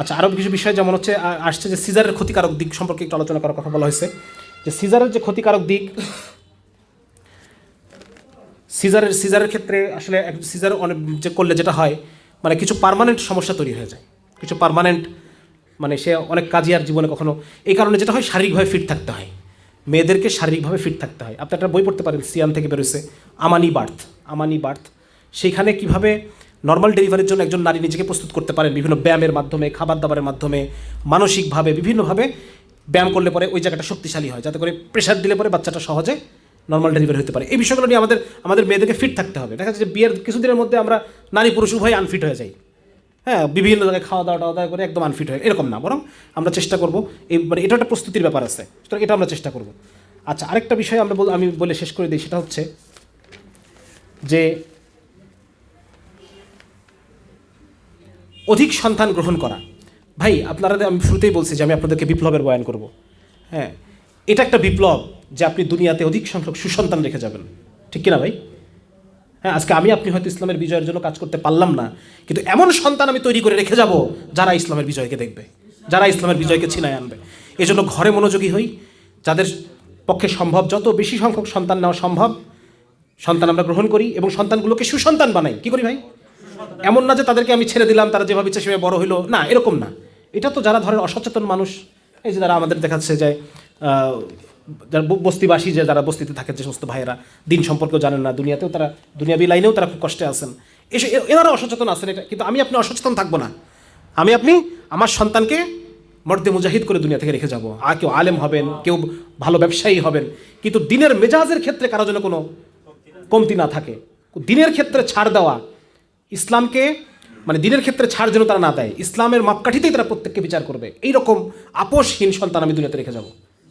আচ্ছা আরও কিছু বিষয় যেমন হচ্ছে আসছে যে সিজারের ক্ষতিকারক দিক সম্পর্কে একটু আলোচনা করার কথা বলা হয়েছে। যে সিজারের যে ক্ষতিকারক দিক, সিজারের সিজারের ক্ষেত্রে আসলে সিজার অনেক যে করলে যেটা হয় মানে কিছু পার্মানেন্ট সমস্যা তৈরি হয়ে যায়। কিছু পার্মানেন্ট মানে সে অনেক কাজই আর জীবনে কখনো, এই কারণে যেটা হয়, শারীরিকভাবে ফিট থাকতে হয়। মেয়েদেরকে শারীরিকভাবে ফিট থাকতে হয়। আপনি একটা বই পড়তে পারেন সিয়াম থেকে বেরোচ্ছে আমানি বার্থ। আমানি বার্থ। সেইখানে কীভাবে নর্মাল ডেলিভারির জন্য একজন নারী নিজেকে প্রস্তুত করতে পারেন বিভিন্ন ব্যায়ামের মাধ্যমে খাবার দাবারের মাধ্যমে, মানসিকভাবে, বিভিন্নভাবে ব্যায়াম করলে পরে ওই জায়গাটা শক্তিশালী হয়, যাতে করে প্রেশার দিলে পরে বাচ্চাটা সহজে নর্মাল ডেলিভারি হতে পারে। এই বিষয়গুলো নিয়ে আমাদের আমাদের মেয়েদেরকে ফিট থাকতে হবে। দেখা যাচ্ছে যে বিয়ের কিছুদিনের মধ্যে আমরা নারী পুরুষ উভয় আনফিট হয়ে যাই। হ্যাঁ বিভিন্ন জায়গায় খাওয়া দাওয়া টাওয়া দাওয়া করে একদম আনফিট হয় এরকম না, বরং আমরা চেষ্টা করব এই মানে এটা একটা প্রস্তুতির ব্যাপার আছে, সুতরাং এটা আমরা চেষ্টা করব। আচ্ছা আরেকটা বিষয় আমরা আমি বলে শেষ করে দিই, সেটা হচ্ছে যে অধিক সন্তান গ্রহণ করা। ভাই, আপনারা আমি শুরুতেই বলছি যে আমি আপনাদেরকে বিপ্লবের বয়ান করব। হ্যাঁ এটা একটা বিপ্লব যে আপনি দুনিয়াতে অধিক সংখ্যক সুসন্তান রেখে যাবেন। ঠিক কিনা ভাই? হ্যাঁ আজকে আমি, আপনি হয়তো ইসলামের বিজয়ের জন্য কাজ করতে পারলাম না, কিন্তু এমন সন্তান আমি তৈরি করে রেখে যাব যারা ইসলামের বিজয়কে দেখবে, যারা ইসলামের বিজয়কে ছিনায় আনবে। এই জন্য ঘরে মনোযোগী হই, যাদের পক্ষে সম্ভব যত বেশি সংখ্যক সন্তান নেওয়া সম্ভব, সন্তান আমরা গ্রহণ করি এবং সন্তানগুলোকে সুসন্তান বানাই। কি করি ভাই? এমন না যে তাদেরকে আমি ছেড়ে দিলাম, তারা যেভাবে ইচ্ছে সেভাবে বড় হইল। না, এরকম না। এটা তো যারা ধরেন অসচেতন মানুষ, এই যে যারা আমাদের দেখাচ্ছে যে যারা বস্তিবাসী যে যারা বস্তিতে থাকে যে সমস্ত ভাইয়েরা, দিন সম্পর্কেও জানেন না, দুনিয়াতেও তারা, দুনিয়াবি লাইনেও তারা খুব কষ্টে আছেন। এসে এনারা অসচেতন আছেন এটা। কিন্তু আমি আপনি অসচেতন থাকব না। আমি আপনি আমার সন্তানকে মর্দে মুজাহিদ করে দুনিয়া থেকে রেখে যাব। আর কেউ আলেম হবেন, কেউ ভালো ব্যবসায়ী হবেন। কিন্তু দিনের মেজাজের ক্ষেত্রে কারও যেন কোনো কমতি না থাকে। দিনের ক্ষেত্রে ছাড় দেওয়া ইসলামকে মানে দিনের ক্ষেত্রে ছাড় যেন তারা না দেয়, ইসলামের মাপকাঠিতেই তারা প্রত্যেককে বিচার করবে। এইরকম আপোষহীন সন্তান আমি দুনিয়াতে রেখে যাব।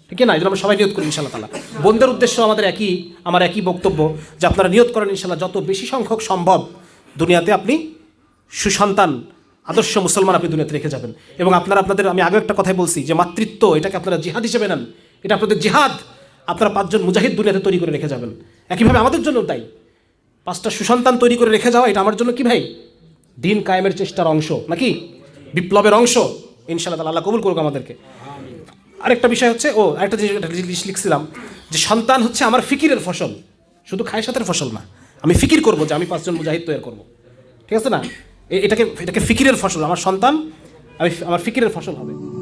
ঠিক না? এই জন্য আমরা সবাই নিয়ত করি ইনশাল্লাহ তালা বোনদের উদ্দেশ্য আমাদের একই, আমার একই বক্তব্য যে আপনারা নিয়ত করেন ইনশাল্লাহ যত বেশি সংখ্যক সম্ভব দুনিয়াতে আপনি সুসন্তান, আদর্শ মুসলমান আপনি দুনিয়াতে রেখে যাবেন। এবং আপনারা আপনাদের, আমি আগে একটা কথাই বলছি যে মাতৃত্ব এটাকে আপনারা জিহাদ হিসেবে নেন। এটা আপনাদের জিহাদ। আপনারা পাঁচজন মুজাহিদ দুনিয়াতে তৈরি করে রেখে যাবেন। একইভাবে আমাদের জন্য তাই। পাঁচটা সুসন্তান তৈরি করে রেখে যাওয়া, এটা আমার জন্য কি ভাই? দিন কায়েমের চেষ্টার অংশ, নাকি? বিপ্লবের অংশ। ইনশাআল্লাহ তাআলা আল্লাহ কবুল করুক আমাদেরকে। আরেকটা বিষয় হচ্ছে, ও, আরেকটা জিনিস লিখছিলাম, যে সন্তান হচ্ছে আমার ফিকিরের ফসল, শুধু খায়সাতের ফসল না, আমি ফিকির করব যে আমি পাঁচজন মুজাহিদ তৈরি করব। ঠিক আছে না? এটাকে এটাকে ফিকিরের ফসল, আমার সন্তান, আমি, আমার ফিকিরের ফসল হবে।